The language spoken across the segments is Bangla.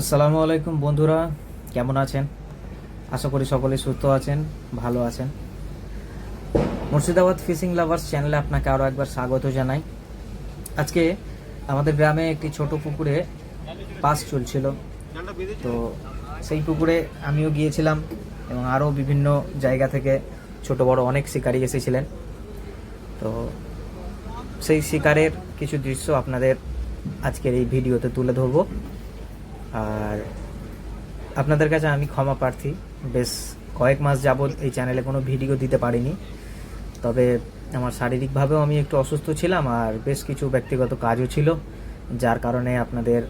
আসসালামু আলাইকুম বন্ধুরা, কেমন আছেন? আশা করি সকলে সুস্থ আছেন, ভালো আছেন। মুর্শিদাবাদ ফিশিং লাভার্স চ্যানেলে আপনাকে আরও একবার স্বাগত জানাই। আজকে আমাদের গ্রামে একটি ছোট পুকুরে পাস চলছিল। তো সেই পুকুরে আমিও গিয়েছিলাম এবং আরও বিভিন্ন জায়গা থেকে ছোট বড় অনেক শিকারী এসেছিলেন। তো সেই শিকারের কিছু দৃশ্য আপনাদের আজকের এই ভিডিওতে তুলে ধরবো। আর আপনাদের কাছে আমি ক্ষমা প্রার্থী। বেশ কয়েক মাস যাবৎ এই চ্যানেলে কোনো ভিডিও দিতে পারিনি। তবে আমার শারীরিকভাবেও আমি একটু অসুস্থ ছিলাম আর বেশ কিছু ব্যক্তিগত কাজও ছিল, যার কারণে আপনাদের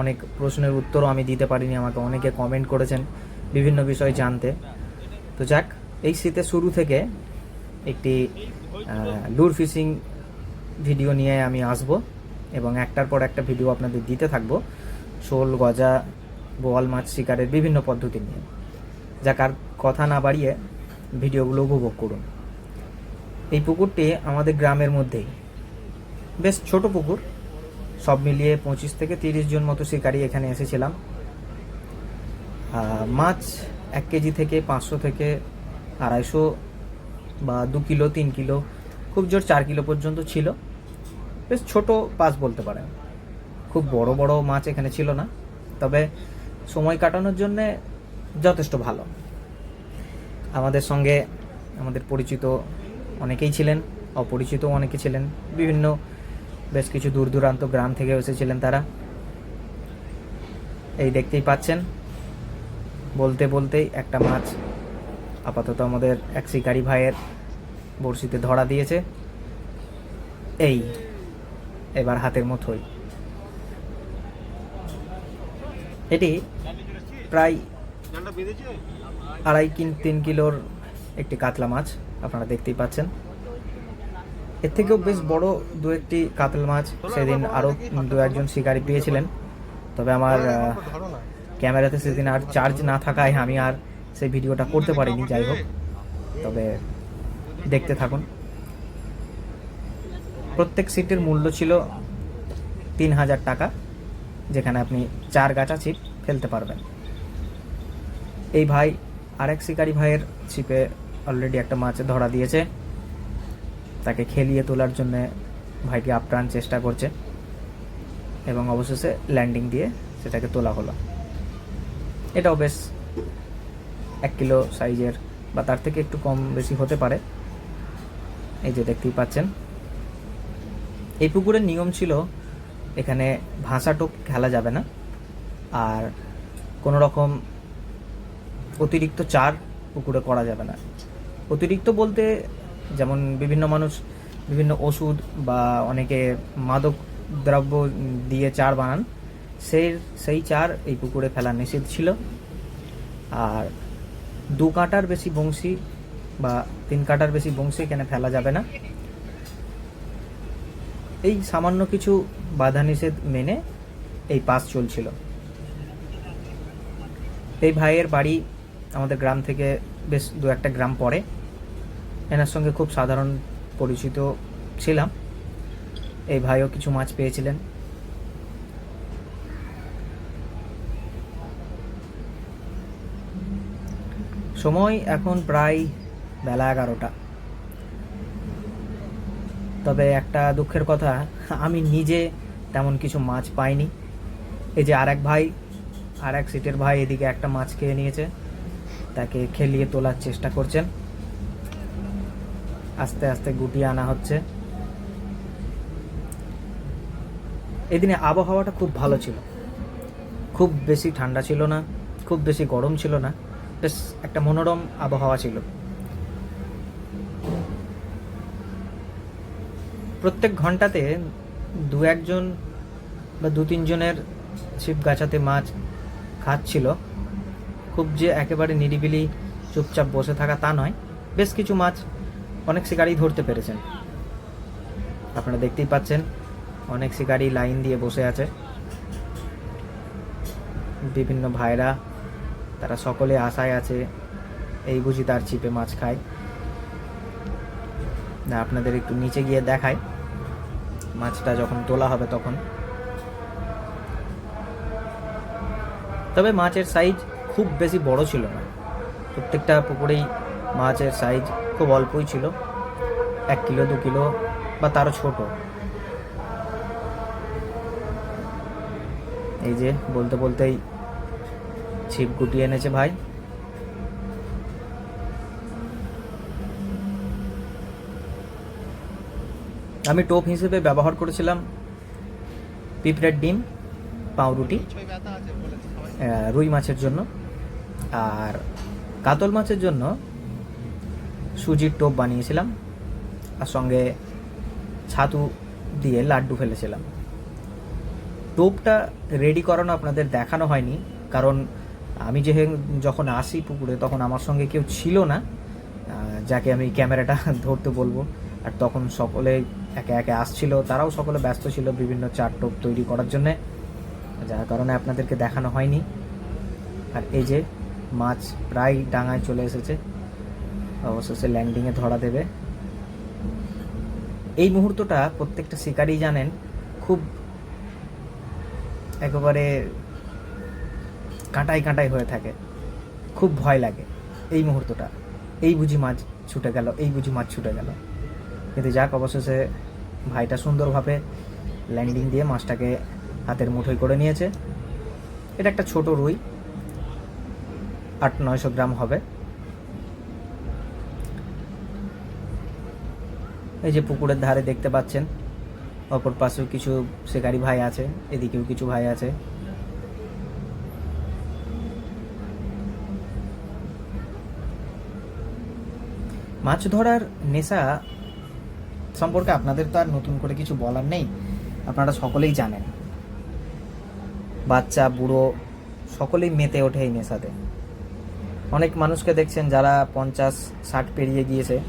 অনেক প্রশ্নের উত্তরও আমি দিতে পারিনি। আমাকে অনেকে কমেন্ট করেছেন বিভিন্ন বিষয় জানতে। তো যাক, এই শীতের শুরু থেকে একটি লুর ফিশিং ভিডিও নিয়ে আমি আসব এবং একটার পর একটা ভিডিও আপনাদের দিতে থাকব। শোল, গজা, বোয়াল, মাছ, শিকারের বিভিন্ন পদ্ধতি নিয়ে। যা কার কথা না বাড়িয়ে ভিডিওগুলো উপভোগ করুন। এই পুকুরটি আমাদের গ্রামের মধ্যেই। বেশ ছোট পুকুর। সব মিলিয়ে পঁচিশ থেকে তিরিশ জন মতো শিকারি এখানে এসেছিলাম। মাছ এক কেজি থেকে পাঁচশো থেকে আড়াইশো বা দু কিলো, তিন কিলো, খুব জোর চার কিলো পর্যন্ত ছিল। বেশ ছোট পাস বলতে পারেন। খুব বড় বড় মাছ এখানে ছিল না। তবে সময় কাটানোর জন্যে যথেষ্ট ভালো। আমাদের সঙ্গে আমাদের পরিচিত অনেকেই ছিলেন, অপরিচিত অনেকে ছিলেন, বিভিন্ন বেশ কিছু দূর দূরান্ত গ্রাম থেকে এসেছিলেন তারা। এই দেখতেই পাচ্ছেন, বলতে বলতেই একটা মাছ আপাতত আমাদের এক শিকারি ভাইয়ের বড়শিতে ধরা দিয়েছে। এই, এবার হাতের মতোই এটি প্রায় আড়াই কিন, তিন কিলোর একটি কাতলা মাছ, আপনারা দেখতেই পাচ্ছেন। এর থেকেও বেশ বড় দু একটি কাতলা মাছ, সেদিন আরও দু একজন শিকারি পেয়েছিলেন। তবে আমার ক্যামেরাতে সেদিন আর চার্জ না থাকায় আমি আর সেই ভিডিওটা করতে পারিনি, যাই হোক। তবে দেখতে থাকুন। প্রত্যেক সিটের মূল্য ছিল তিন হাজার টাকা। যেখানে আপনি চার গাছা ছিপ ফেলতে পারবেন। এই ভাই আরেক শিকারি ভাইয়ের ছিপে অলরেডি একটা মাছ ধরা দিয়েছে। তাকে খেলিয়ে তোলার জন্য ভাইটি আপ্রাণ চেষ্টা করছে এবং অবশেষে ল্যান্ডিং দিয়ে সেটাকে তোলা হলো। এটাও বেশ এক কিলো সাইজের বা তার থেকে একটু কম বেশি হতে পারে। এই যে দেখতেই পাচ্ছেন। এই পুকুরের নিয়ম ছিল এখানে ভাষা টোপ খেলা যাবে না। আর কোনো রকম অতিরিক্ত চার পুকুরে করা যাবে না। অতিরিক্ত বলতে যেমন বিভিন্ন মানুষ বিভিন্ন ওষুধ বা অনেকে মাদক দ্রব্য দিয়ে চার বানান, সেই সেই চার এই পুকুরে ফেলা নিষেধ ছিল। আর দু কাঁটার বেশি বংশী বা তিন কাঁটার বেশি বংশী এখানে ফেলা যাবে না। এই সামান্য কিছু বাধা নিষেধ মেনে এই পাস চলছিল। এই ভাইয়ের বাড়ি আমাদের গ্রাম থেকে বেশ দু একটা গ্রাম পড়ে এনার সঙ্গে খুব সাধারণ পরিচিত ছিলাম। এই ভাইও কিছু মাছ পেয়েছিলেন। সময় এখন প্রায় বেলা এগারোটা। তবে একটা দুঃখের কথা, আমি নিজে তেমন কিছু মাছ পাইনি। এই যে আরেক ভাই আর এক সিটের ভাই এদিকে একটা মাছ খেয়ে নিয়েছে, তাকে খেলিয়ে তোলার চেষ্টা করছেন। আস্তে আস্তে গুটিয়ে আনা হচ্ছে। এদিনে আবহাওয়াটা খুব ভালো ছিল। খুব বেশি ঠান্ডা ছিল না, খুব বেশি গরম ছিল না, বেশ একটা মনোরম আবহাওয়া ছিল। প্রত্যেক ঘন্টাতে দু একজন বা দু তিনজনের ছিপ গাছাতে মাছ খাচ্ছিল। খুব যে একেবারে নিরিবিলি চুপচাপ বসে থাকা তা নয়, বেশ কিছু মাছ অনেক শিকারি ধরতে পেরেছেন। আপনারা দেখতেই পাচ্ছেন, অনেক শিকারি লাইন দিয়ে বসে আছে। বিভিন্ন ভাইরা, তারা সকলে আশায় আছে, এই বুঝি তার চিপে মাছ খায়। না, আপনাদের একটু নিচে গিয়ে দেখায়। মাছটা যখন তোলা হবে তখন। তবে মাছের সাইজ খুব বেশি বড় ছিল না। প্রত্যেকটা পুকুরেই মাছের সাইজ খুব অল্পই ছিল। এক কিলো, দু কিলো বা তারও ছোট। এই যে বলতে বলতেই ছিপ গুটিয়ে এনেছে ভাই। আমি টোপ হিসেবে ব্যবহার করেছিলাম পিঁপড়ের ডিম, পাউরুটি রুই মাছের জন্য। আর কাতল মাছের জন্য সুজির টোপ বানিয়েছিলাম আর সঙ্গে ছাতু দিয়ে লাড্ডু ফেলেছিলাম। টোপটা রেডি করানো আপনাদের দেখানো হয়নি, কারণ আমি যে যখন আসি পুকুরে তখন আমার সঙ্গে কেউ ছিল না যাকে আমি ক্যামেরাটা ধরতে বলব। আর তখন সকলে একে একে আসছিল, তারাও সকলে ব্যস্ত ছিল বিভিন্ন চার টোপ তৈরি করার জন্যে। যার কারণে আপনাদেরকে দেখানো হয়নি। আর এই যে মাছ প্রায় ডাঙায় চলে এসেছে, অবশেষে ল্যান্ডিংয়ে ধরা দেবে। এই মুহূর্তটা প্রত্যেকটা শিকারই জানেন, খুব একেবারে কাঁটাই কাঁটাই হয়ে থাকে। খুব ভয় লাগে। এই মুহূর্তটা, এই বুঝি মাছ ছুটে গেল, এই বুঝি মাছ ছুটে গেল। কিন্তু যাক, অবশেষে ভাইটা সুন্দরভাবে ল্যান্ডিং দিয়ে মাছটাকে হাতের মুঠোয় করে নিয়েছে। এটা একটা ছোট রুই, আট নয়শো গ্রাম হবে। এই যে পুকুরের ধারে দেখতে পাচ্ছেন, অপর পাশেও কিছু শিকারি ভাই আছে, এদিকেও কিছু ভাই আছে। মাছ ধরার নেশা সম্পর্কে আপনাদের তো আর নতুন করে কিছু বলার নেই। আপনারা সকলেই জানেন। বাচ্চা, বুড়ো, সকলেই মেতে ওঠে এই নেশাতে। অনেক মানুষকে দেখছেন যারা পঞ্চাশ, ষাট পেরিয়ে গিয়েছে।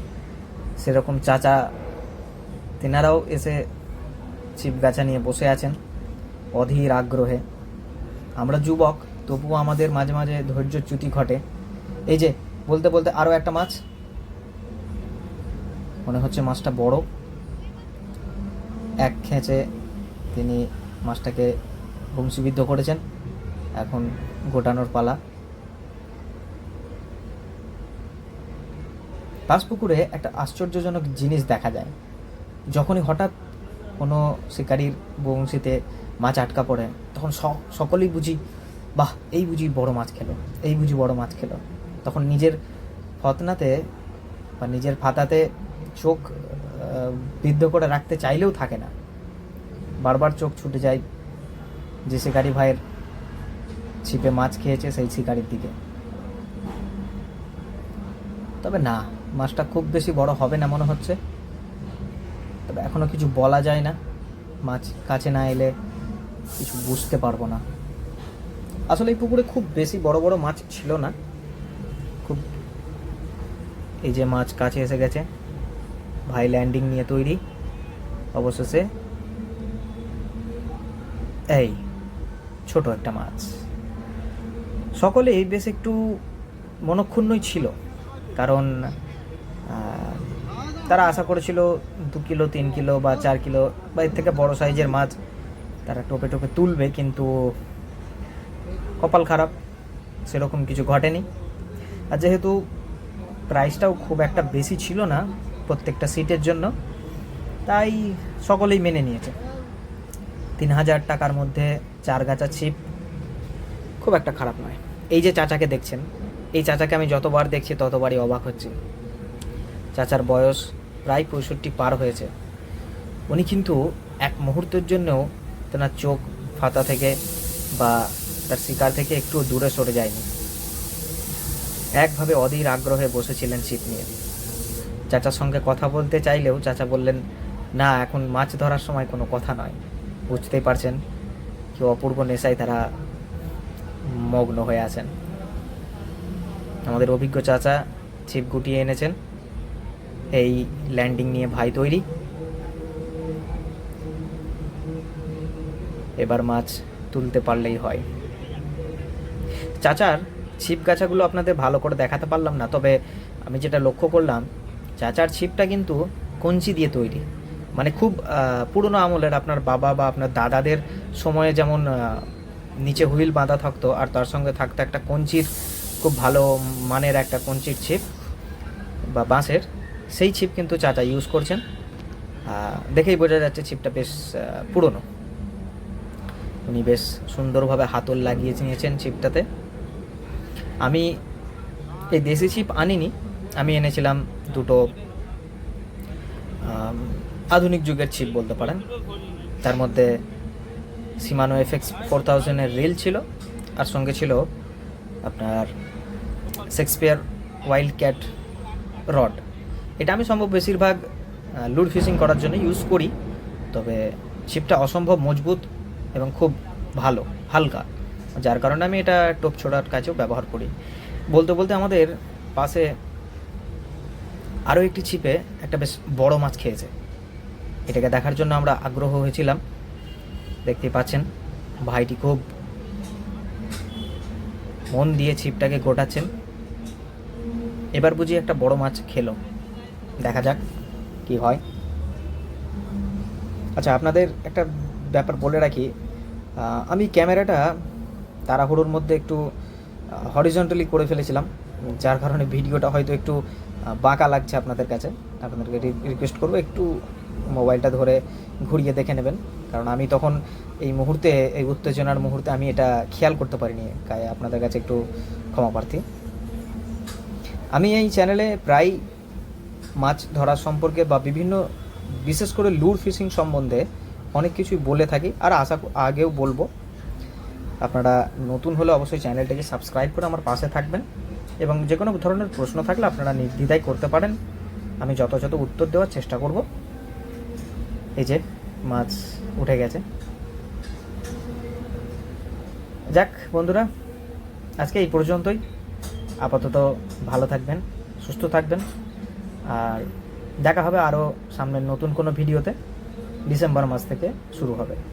সেরকম চাচা, তেনারাও এসে ছিপ গাছা নিয়ে বসে আছেন, অধীর আগ্রহে। আমরা যুবক, তবুও আমাদের মাঝে মাঝে ধৈর্যচ্যুতি ঘটে। এই যে, বলতে বলতে আরও একটা মাছ। মনে হচ্ছে মাছটা বড়। এক খেঁচে তিনি মাছটাকে বংশীবিদ্ধ করেছেন। এখন গোটানোর পালা। পুকুরে একটা আশ্চর্যজনক জিনিস দেখা যায়। যখনই হঠাৎ কোনো শিকারির বংশীতে মাছ আটকা পড়ে, তখন সকলেই বুঝি, বাহ, এই বুঝি বড় মাছ খেলো, এই বুঝি বড় মাছ খেলো। তখন নিজের ফতনাতে বা নিজের ফাতাতে চোখ বিদ্ধ করে রাখতে চাইলেও থাকে না। বারবার চোখ ছুটে যায় যে শিকারি ভাইয়ের ছিপে মাছ খেয়েছে সেই শিকারির দিকে। তবে না, মাছটা খুব বেশি বড় হবে না মনে হচ্ছে। তবে এখনও কিছু বলা যায় না। মাছ কাছে না এলে কিছু বুঝতে পারব না। আসলে এই পুকুরে খুব বেশি বড় বড় মাছ ছিল না। খুব এই যে মাছ কাছে এসে গেছে। ভাই ল্যান্ডিং নিয়ে তৈরি অবশেষে। এই, ছোট একটা মাছ। সকলেই বেশ একটু মনক্ষুণ্ণই ছিল, কারণ তারা আশা করেছিল দু কিলো, তিন কিলো বা চার কিলো বা এর থেকে বড় সাইজের মাছ তারা টোপে টোপে তুলবে, কিন্তু কপাল খারাপ, সেরকম কিছু ঘটেনি। আর যেহেতু প্রাইসটাও খুব একটা বেশি ছিল না প্রত্যেকটা সিটের জন্য। তাই সকলেই মেনে নিয়েছে। তিন হাজার টাকার মধ্যে চার গাছা ছিপ খুব একটা খারাপ নয়। এই যে চাচাকে দেখছেন, এই চাচাকে আমি যতবার দেখছি ততবারই অবাক হচ্ছি। চাচার বয়স প্রায় পঁয়ষট্টি পার হয়েছে। উনি কিন্তু এক মুহূর্তের জন্যও তেনার চোখ ফাতা থেকে বা তার শিকার থেকে একটু দূরে সরে যায়নি। একভাবে অধীর আগ্রহে বসেছিলেন ছিপ নিয়ে। চাচার সঙ্গে কথা বলতে চাইলেও চাচা বললেন, না, এখন মাছ ধরার সময় কোনো কথা নয়। বুঝতেই পারছেন কি অপূর্ব নেশায় তারা মগ্ন হয়ে আছেন। আমাদের অভিজ্ঞ চাচা ছিপ গুটিয়ে এনেছেন। এই ল্যান্ডিং নিয়ে ভাই তৈরি। এবার মাছ তুলতে পারলেই হয়। চাচার ছিপ গাছাগুলো আপনাদের ভালো করে দেখাতে পারলাম না, তবে আমি যেটা লক্ষ্য করলাম চাচার ছিপটা কিন্তু কঞ্চি দিয়ে তৈরি। মানে খুব পুরনো আমলের আপনার বাবা বা আপনার দাদাদের সময়ে যেমন নিচে হুইল বাঁধা থাকতো আর তার সঙ্গে থাকতো একটা কঞ্চির খুব ভালো মানের একটা কঞ্চির ছিপ বা বাঁশের। সেই ছিপ কিন্তু চাচা ইউজ করছেন। দেখেই বোঝা যাচ্ছে ছিপটা বেশ পুরনো। উনি বেশ সুন্দরভাবে হাতল লাগিয়ে নিয়েছেন ছিপটাতে। আমি এই দেশি ছিপ আনিনি আমি এনেছিলাম দুটো আধুনিক যুগের ছিপ বলতে পারেন। তার মধ্যে সিমানো এফএক্স ফোর থাউজেন্ডের রিল ছিল, আর সঙ্গে ছিল আপনার শেক্সপিয়ার ওয়াইল্ড ক্যাট রড এটা আমি সম্ভব বেশিরভাগ লুড ফিশিং করার জন্য ইউজ করি, তবে ছিপটা অসম্ভব মজবুত এবং খুব ভালো, হালকা, যার কারণে আমি এটা টোপ ছোড়ার কাজেও ব্যবহার করি। বলতে বলতে আমাদের পাশে আরও একটি ছিপে একটা বেশ বড় মাছ খেয়েছে। এটাকে দেখার জন্য আমরা আগ্রহ হয়েছিলাম। দেখতে পাচ্ছেন, ভাইটি খুব মন দিয়ে ছিপটাকে গোটাচ্ছেন। এবার বুঝি একটা বড় মাছ খেলো। দেখা যাক কি হয়। আচ্ছা আপনাদের একটা ব্যাপার বলে রাখি আমি ক্যামেরাটা তাড়াহুড়োর মধ্যে একটু হরিজন্টালি করে ফেলেছিলাম, যার কারণে ভিডিওটা হয়তো একটু বাঁকা লাগছে আপনাদের কাছে, আপনাদেরকে রিকোয়েস্ট করব, একটু মোবাইলটা ধরে ঘুরিয়ে দেখে নেবেন। কারণ আমি তখন এই মুহূর্তে, এই উত্তেজনার মুহূর্তে আমি এটা খেয়াল করতে পারিনি তাই আপনাদের কাছে একটু ক্ষমা প্রার্থী। আমি এই চ্যানেলে প্রায় মাছ ধরা সম্পর্কে বা বিভিন্ন, বিশেষ করে লুর ফিশিং সম্বন্ধে অনেক কিছুই বলে থাকি, আর আশা আগেও বলব। আপনারা নতুন হলে অবশ্যই চ্যানেলটাকে সাবস্ক্রাইব করে আমার পাশে থাকবেন। এবং যে কোনো ধরনের প্রশ্ন থাকলে আপনারা নির্দ্বিধায় করতে পারেন। আমি যথাযথ উত্তর দেওয়ার চেষ্টা করব। এই যে, মাছ উঠে গেছে। যাক, বন্ধুরা, আজকে এই পর্যন্তই। আপাতত ভালো থাকবেন, সুস্থ থাকবেন। আর দেখা হবে আরও সামনের নতুন কোনো ভিডিওতে। ডিসেম্বর মাস থেকে শুরু হবে।